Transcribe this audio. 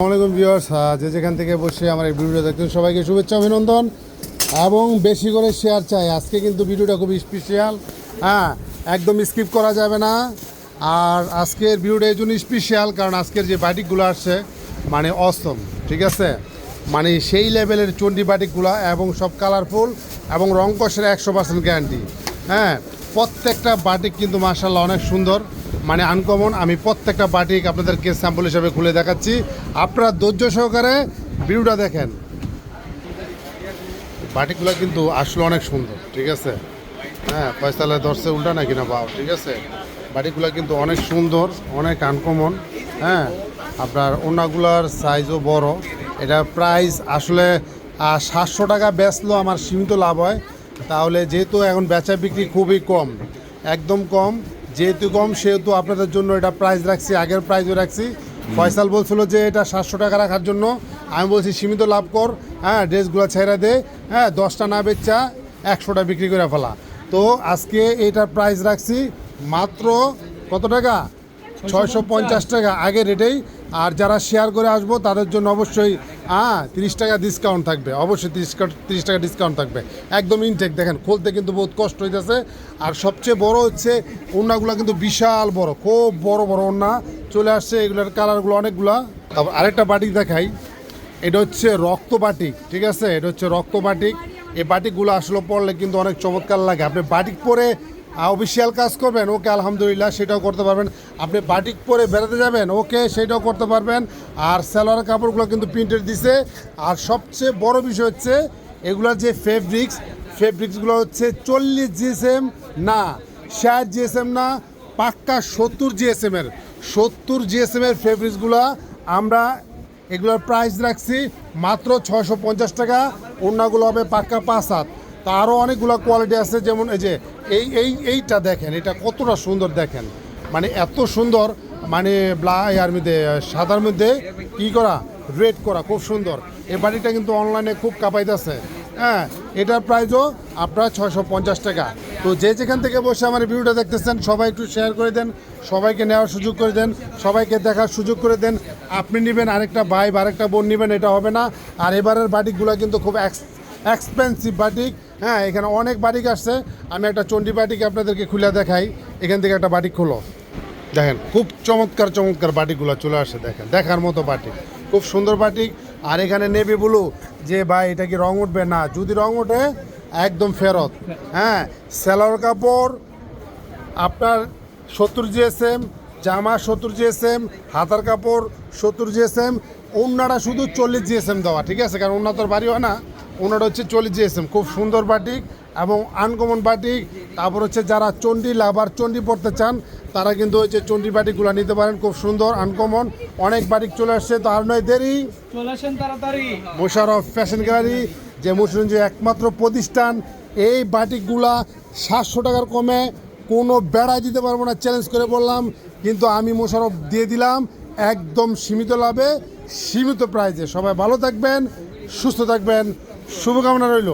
আসসালামাইকুম ভিউয়ার্স যে যেখান থেকে বসে আমার এই ভিডিওটা দেখতেন সবাইকে শুভেচ্ছা, অভিনন্দন। এবং বেশি করে শেয়ার চাই। আজকে কিন্তু ভিডিওটা খুব স্পেশাল হ্যাঁ একদম স্কিপ করা যাবে না। আর আজকের ভিডিওটা এই জন্য স্পেশাল কারণ আজকের যে বাটিকগুলো আসছে মানে অসম ঠিক আছে? মানে সেই লেভেলের চণ্ডী বাটিকগুলো এবং সব কালারফুল এবং রং কষের একশো পার্সেন্ট গ্যারান্টি হ্যাঁ প্রত্যেকটা বাটিক কিন্তু মার্শাল্লাহ অনেক সুন্দর। মানে আনকমন আমি প্রত্যেকটা বাটিক আপনাদেরকে স্যাম্পল হিসাবে খুলে দেখাচ্ছি। আপনারা ধৈর্য সহকারে ভিডিওটা দেখেন। বাটিকগুলো কিন্তু আসলে অনেক সুন্দর, ঠিক আছে? হ্যাঁ পয়সালে দর্শে উল্টা নাকি না বাও ঠিক আছে? বাটিকগুলো কিন্তু অনেক সুন্দর, অনেক আনকমন হ্যাঁ? আপনার ওনাগুলার সাইজও বড়। এটা প্রাইস আসলে সাতশো টাকা বেচলেও আমার সীমিত লাভ হয়। তাহলে যেহেতু এখন বেচা বিক্রি খুবই কম, একদম কম যেহেতু কম, সেহেতু আপনাদের জন্য এটা প্রাইস রাখছি, আগের প্রাইসও রাখছি। ফয়সাল বলছিল যে এটা সাতশো টাকা রাখার জন্য। আমি বলছি, সীমিত লাভ কর হ্যাঁ ড্রেসগুলো ছেড়ে দে হ্যাঁ দশটা না বেচা, একশোটা বিক্রি করে ফেলা। তো আজকে এটার প্রাইস রাখছি মাত্র কত টাকা? ছয়শো পঞ্চাশ টাকা। আগের রেটেই আর যারা শেয়ার করে আসব, তাদের জন্য অবশ্যই হ্যাঁ তিরিশ টাকা ডিসকাউন্ট থাকবে। অবশ্যই তিরিশ তিরিশ টাকা ডিসকাউন্ট থাকবে। একদম ইনটেক দেখেন, খুলতে কিন্তু বহুত কষ্ট হইতেছে। আর সবচেয়ে বড় হচ্ছে, ওড়নাগুলো কিন্তু বিশাল বড়, খুব বড় বড় ওড়না। চলে আসছে, এগুলোর কালারগুলো অনেকগুলা। তারপর আরেকটা বাটিক দেখাই। এটা হচ্ছে রক্ত বাটিক, ঠিক আছে? এটা হচ্ছে রক্ত বাটিক। এই বাটিকগুলো আসলে পড়লে কিন্তু অনেক চমৎকার লাগে। আপনি বাটিক পরে অফিসিয়াল কাজ করবেন। ওকে আলহামদুলিল্লাহ সেটাও করতে পারবেন। আপনি বাটিক পরে বেড়াতে যাবেন, ওকে সেটাও করতে পারবেন। আর সালোয়ার কাপড়গুলো কিন্তু প্রিন্টেড দিছে। আর সবচেয়ে বড় বিষয় হচ্ছে, এগুলোর যে ফেব্রিক্স ফেব্রিক্সগুলো হচ্ছে চল্লিশ জিএসএম না, ষাট জিএসএম না, পাক্কা সত্তর জিএসএম এর। সত্তর জিএসএম এর ফেব্রিক্সগুলো আমরা এগুলোর প্রাইস রাখছি মাত্র ছশো পঞ্চাশ টাকা। অন্যগুলো হবে পাক্কা পাঁচ হাত। তা আরও অনেকগুলো কোয়ালিটি আছে, যেমন এই যে, এই এই, এইটা দেখেন, এটা কতটা সুন্দর দেখেন। মানে এত সুন্দর মানে ব্লা ইয়ার মধ্যে, সাদার মধ্যে কি করা? রেড করা, খুব সুন্দর। এ বাড়িটা কিন্তু অনলাইনে খুব কাঁপাইতেছে। হ্যাঁ এটার প্রাইসও আপনার ছয়শো পঞ্চাশ টাকা। তো যে যেখান থেকে বসে আমার ভিডিওটা দেখতেছেন, সবাই একটু শেয়ার করে দেন, সবাইকে নেওয়ার সুযোগ করে দেন, সবাইকে দেখার সুযোগ করে দেন। আপনি নেবেন আরেকটা ভাই বা আরেকটা বোন নেবেন, এটা হবে না। আর এবারের বাটিকগুলো কিন্তু খুব এক্স এক্সপেন্সিভ বাটিক। হ্যাঁ এখানে অনেক বাটিক আসছে। আমি একটা চণ্ডী বাটিক আপনাদেরকে খুলে দেখাই। এখান থেকে একটা বাটিক খুলো। দেখেন, খুব চমৎকার চমৎকার বাটিকগুলো চলে আসে, দেখেন। দেখার মতো বাটিক। খুব সুন্দর বাটিক। আর এখানে নেবে ব্লু, যে ভাই, এটা কি রং উঠবে? না, যদি রং ওঠে, একদম ফেরত। হ্যাঁ সেলোর কাপড়, আপনার সত্তর জিএসএম, জামা সত্তর জিএসএম, হাতার কাপড় সত্তর জিএসএম ওনারা শুধু চল্লিশ জিএসএম দেওয়া, ঠিক আছে? কারণ ওনার বাড়ি হয় না। ওনারা হচ্ছে চল্লিশ জিএসএম। খুব সুন্দর বাটিক এবং আনকমন বাটিক। তারপর হচ্ছে যারা চণ্ডী লাভার চণ্ডী পড়তে চান তারা কিন্তু হচ্ছে চণ্ডী বাটিকগুলো নিতে পারেন। খুব সুন্দর আনকমন। অনেক বাটিক চলে আসছে তো আর নয় দেরি। চলে আসেন তাড়াতাড়ি। মোশারফ ফ্যাশন গ্যালারি যে মুসলিম যে একমাত্র প্রতিষ্ঠান এই বাটিকগুলা সাতশো টাকার কমে কোনো বেড়ায় দিতে পারব না চ্যালেঞ্জ করে বললাম। কিন্তু আমি মোশারফ দিয়ে দিলাম একদম সীমিত লাভে সীমিত প্রাইজে সবাই ভালো থাকবেন সুস্থ থাকবেন। শুভকামনা রইল।